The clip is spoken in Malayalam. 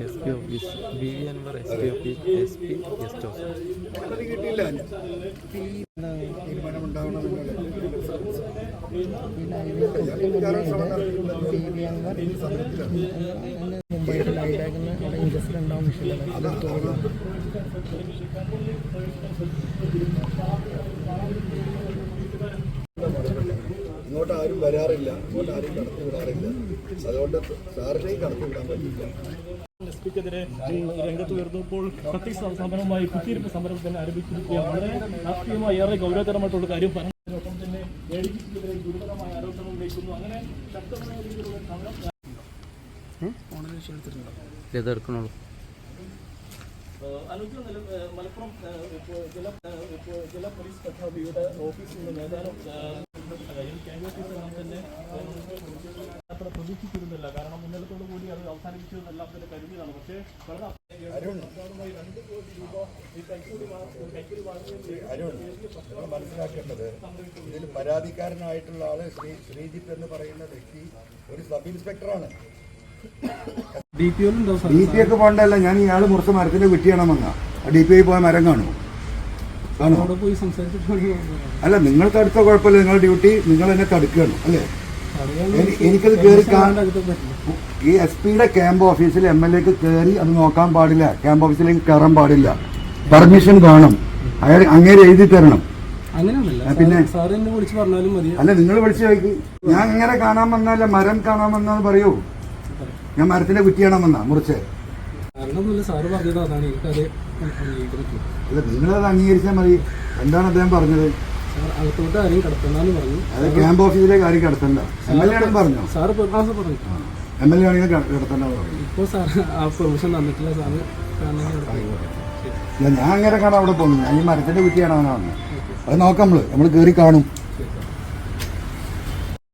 S P office B V Anvar S P office S P. Guest house മുംബൈയിൽ ലൈഡാക്കുന്ന അവിടെ ഇൻഡസ്ട്രി ഉണ്ടാവും വിഷയമില്ല ഇങ്ങോട്ട് ആരും വരാറില്ല. ഇങ്ങോട്ട് ആരും കടത്തി വിടാറില്ല അതുകൊണ്ട് സാറിനെയും കടത്തി വിടാൻ പറ്റില്ല. എസ് പിക്കെതിരെ രംഗത്ത് ഉയർന്നപ്പോൾ പ്രത്യേക സമരമായി കുത്തിയിരിപ്പ് സമരം തന്നെ ആരംഭിച്ചിരിക്കുകയാണ്. വളരെ രാഷ്ട്രീയമായി ഏറെ ഗൗരവതരമായിട്ടുള്ള കാര്യം പറഞ്ഞതിനൊപ്പം തന്നെ എ ഡി ജിക്കെതിരെ ഗുരുതരമായ ആരോപണങ്ങൾ ഉന്നയിക്കുന്നു. അങ്ങനെ ശക്തമായ രീതിയിലുള്ള സമരം ഇതെടുക്കണുള്ളൂ. ഏഹ് അനുജ നില ഏഹ് മലപ്പുറം ജില്ലാ പോലീസ് പദ്ധതിയുടെ ഓഫീസിൽ നിന്ന് ഏതാനും ഈ ക്യാമ്പ് ഓഫീസെല്ലാം തന്നെ അത്ര പ്രതീക്ഷിച്ചിരുന്നില്ല കാരണം ഇന്നലത്തോടു കൂടി അത് അവസാനിപ്പിച്ചു എന്നെല്ലാം തന്നെ കരുതിയതാണ് പക്ഷേ വളരെ അരുൺ ഈ കൈക്കൂലി കൈക്കൂലി അരുൺ നമ്മൾ മനസ്സിലാക്കേണ്ടത് ഇതിൽ പരാതിക്കാരനായിട്ടുള്ള ആൾ ശ്രീ ശ്രീജിത്ത് എന്ന് പറയുന്ന വ്യക്തി ഒരു സബ് ഇൻസ്പെക്ടറാണ്. ഡി പി ഒക്കെ പോകണ്ടല്ല ഞാൻ ഇയാൾ മുറിച്ച മരത്തിന്റെ കുറ്റിയാണ് വന്ന ഡി പി ഐ പോയ മരം കാണുമോ? പോയി സംസാരിച്ചിട്ട് അല്ല നിങ്ങൾക്ക് അടുത്ത കുഴപ്പമില്ല. നിങ്ങളുടെ ഡ്യൂട്ടി നിങ്ങൾ എന്നെ തടുക്കുകയാണ് അല്ലേ? എനി- എനിക്കത് കയറി ഈ എസ് പിയുടെ ക്യാമ്പ് ഓഫീസിൽ എം എൽ എക്ക് കയറി അത് നോക്കാൻ പാടില്ല. ക്യാമ്പ് ഓഫീസിലേക്ക് കയറാൻ പാടില്ല. പെർമിഷൻ വേണം. അയാൾ അങ്ങേര് എഴുതി തരണം. പിന്നെ? അല്ല നിങ്ങൾ വിളിച്ചു ചോദിക്കും. ഞാൻ ഇങ്ങനെ കാണാൻ വന്നല്ല മരം കാണാൻ വന്നാന്ന് പറയൂ. ഞാൻ മരത്തിന്റെ കുറ്റി കാണാൻ വന്നാ മുറിച്ച്. അല്ല നിങ്ങളത് അംഗീകരിച്ചാൽ മതി. എന്താണ് അദ്ദേഹം പറഞ്ഞത്? സാർ അകത്തോട്ട് ആരെയും കടത്തണ്ടെന്ന് പറഞ്ഞു. അത് ക്യാമ്പ് ഓഫീസിലേക്ക് ആരും കടത്തണ്ട. എം എൽ എ ആണെന്ന് പറഞ്ഞോ. സാറ് പറഞ്ഞു. എം എൽ എ ആണെങ്കിൽ കടത്തണ്ടെന്ന് പറഞ്ഞു. ഇപ്പോൾ സാർ ആ പെർമിഷൻ തന്നിട്ടില്ല സാറ് കാണണമെങ്കിൽ ഞാൻ അങ്ങനെ കാണാൻ അവിടെ പോകുന്നു ഞാൻ ഈ മരത്തിന്റെ കുട്ടിയാണ് അവനാണ് അത് നോക്കാം നമ്മൾ. നമ്മൾ കയറി കാണും.